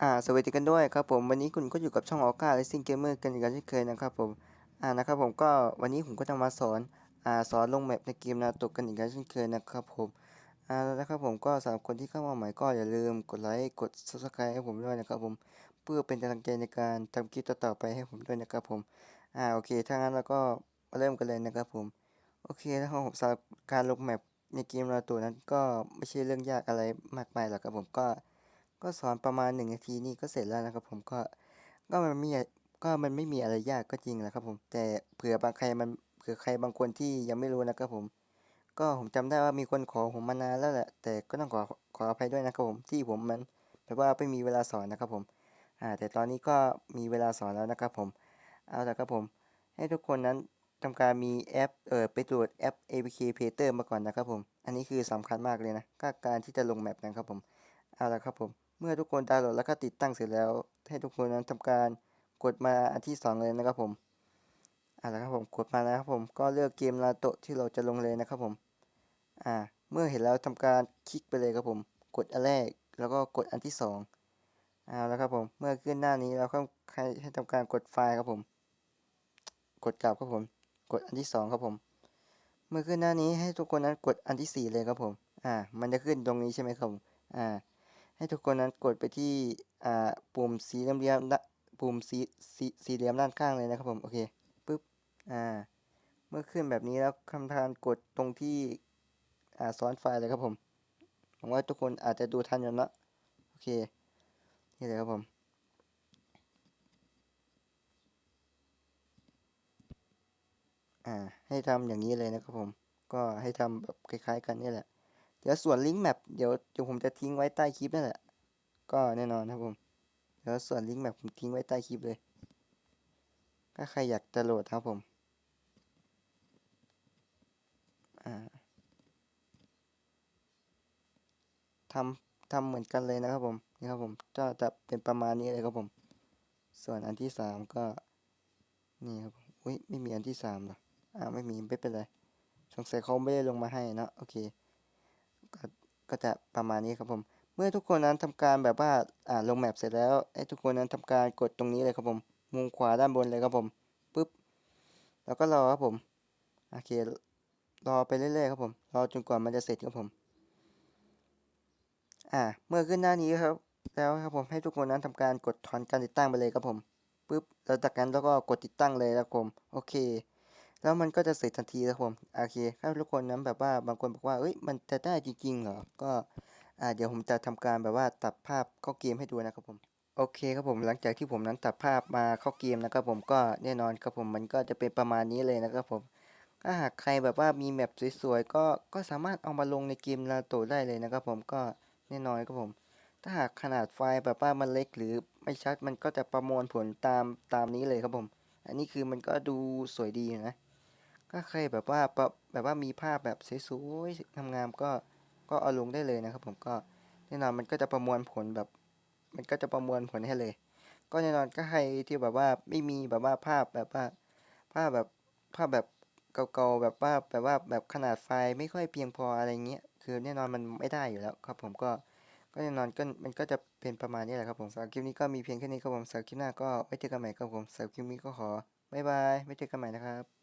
อ่าสวัสดีกันด้วยครับผมวันนี้คุณก็อยู่กับช่องออก้าและซิงเกมเมอร์กันอีกเช่นเคยนะครับผมอ่านะครับผมก็วันนี้ผมก็จะมาสอนอ่าสอนลงแมปในเกมนาโตะกันอีกเช่นเคยนะครับผมอ่าแล้วนะครับผมก็สำหรับคนที่เข้ามาใหม่ก็อย่าลืมกดไลค์กด subscribe ให้ผมด้วยนะครับผมเพื่อเป็นกำลังใจในการทำคลิปต่อๆไปให้ผมด้วยนะครับผมอ่าโอเคถ้างั้นเราก็มาเริ่มกันเลยนะครับผมโอเคนะครับผมสำหรับการลงแมปในเกมนาโตะนั้นก็ไม่ใช่เรื่องยากอะไรมากมายหรอกครับผมก็ ก็สอนประมาณหนึ่งนาทีนี่ก็เสร็จแล้วนะครับ ผมก็ก็มันไม่ก็มันไม่มีอะไรยากก็จริงแหละครับ ผมแต่เผื่อบางใครมันเผื่อใครบางคนที่ยังไม่รู้นะครับผม ก็ผมจำได้ว่ามีคนขอผมมานานแล้วแหละแต่ก็ต้องขอขออภัยด้วยนะครับผมที่ผมมันแบบว่าไม่มีเวลาสอนนะครับผมอ่าแต่ตอนนี้ก็มีเวลาสอนแล้วนะครับผม เอาละครับผม ให้ทุกคนนั้นทำการมีแอปเออไปตรวจแอป APK Painter มาก่อนนะครับผม อันนี้คือสำคัญมากเลยนะก็การที่จะลงแมปนะครับผม เอาละครับผม เมื่อทุกคนดาวน์โหลดแล้วก็ติดตั้งเสร็จแล้ว ให้ทุกคนนั้นทำการกดมาอันที่สองเลยนะครับผมอ่าแล้วครับผมกดมาแล้วครับผมก็เลือกเกมลาโตะที่เราจะลงเลยนะครับผมอ่าเมื่อเห็นแล้วทำการคลิกไปเลยครับผม กดอันแรกแล้วก็กดอันที่สองอ่าแล้วครับผมเมื่อขึ้นหน้านี้เราก็ให้ให้ทำการกดไฟล์ครับผม กดกลับครับผม กดอันที่สองครับผม เมื่อขึ้นหน้านี้ให้ทุกคนนั้นกดอันที่สี่เลยครับผมอ่ามันจะขึ้นตรงนี้ใช่ไหมครับผมอ่า ให้ทุกคนนั้นกดไปที่ปุ่มสีเหลี่ยมด้านปุ่มสีสีสีเหลี่ยมด้านข้างเลยนะครับผมโอเคปึ๊บอ่าเมื่อขึ้นแบบนี้แล้วคำทานกดตรงที่อ่าซ้อนไฟล์เลยครับผมหวังว่าทุกคนอาจจะดูทันอยู่นะโอเคนี่เลยครับผมอ่าให้ทำอย่างนี้เลยนะครับผมก็ให้ทำแบบคล้ายๆกันนี่แหละ เดี๋ยวส่วนลิงก์แมปเดี๋ยวเดี๋ยวผมจะทิ้งไว้ใต้คลิปนั่นแหละ ก็แน่นอนครับผม เดี๋ยวส่วนลิงก์แมปผมทิ้งไว้ใต้คลิปเลย ถ้าใครอยากจะโหลดครับผม ทำทำเหมือนกันเลยนะครับผม นี่ครับผมก็จะเป็นประมาณนี้เลยครับผม ส่วนอันที่สามก็ นี่ครับอุ้ยไม่มีอันที่สามหรอ อ่าไม่มีไม่เป็นไร สงสัยเขาไม่ได้ลงมาให้นะโอเค ก็จะประมาณนี้ครับผม เมื่อทุกคนนั้นทำการแบบว่าอ่าลงแมปเสร็จแล้วให้ทุกคนนั้นทำการกดตรงนี้เลยครับผม มุมขวาด้านบนเลยครับผมปุ๊บแล้วก็รอครับผมโอเครอไปเรื่อยๆครับผมรอจนกว่ามันจะเสร็จครับผม อ่า เมื่อขึ้นหน้านี้ครับ แล้วครับผมให้ทุกคนนั้นทำการกดถอนการติดตั้งไปเลยครับผมปุ๊บแล้วจากนั้นแล้วก็กดติดตั้งเลยครับผม โอเค แล้วมันก็จะเสร็จทันทีครับผมโอเคถ้าทุกคนนั้นแบบว่าบางคนบอกว่าเอ้ยมันจะได้จริงๆเหรอก็อ่าเดี๋ยวผมจะทำการแบบว่าตัดภาพเข้าเกมให้ดูนะครับผมโอเคครับผมหลังจากที่ผมนั้นตัดภาพมาเข้าเกมนะครับผมก็แน่นอนครับผมมันก็จะเป็นประมาณนี้เลยนะครับผมถ้าหากใครแบบว่ามีแมปสวยๆก็ก็สามารถเอามาลงในเกมนาโตได้เลยนะครับผมก็แน่นอนครับผม ถ้าหากขนาดไฟล์แบบว่ามันเล็กหรือไม่ชัดมันก็จะประมวลผลตามตามนี้เลยครับผม อันนี้คือมันก็ดูสวยดีนะ ก็ใครแบบว่าแบบว่ามีภาพแบบสวยๆงามๆก็ก็เอาลงได้เลยนะครับ ผมก็แน่นอนมันก็จะประมวลผลแบบ มันก็จะประมวลผลให้เลย ก็แน่นอนก็ใครที่แบบว่าไม่มีแบบว่าภาพแบบว่า ภาพแบบภาพแบบเก่าๆแบบว่าแบบว่าแบบขนาดไฟล์ไม่ค่อยเพียงพออะไรเงี้ยคือแน่นอนมันไม่ได้อยู่แล้วครับ ผมก็ก็แน่นอนก็มันก็จะเป็นประมาณนี้แหละครับผมสำหรับคลิปนี้ก็มีเพียงแค่นี้ครับผมสำหรับคลิปหน้าก็ไว้เจอกันใหม่ครับผมสำหรับคลิปนี้ก็ขอบ๊ายบายไว้เจอกันใหม่นะครับ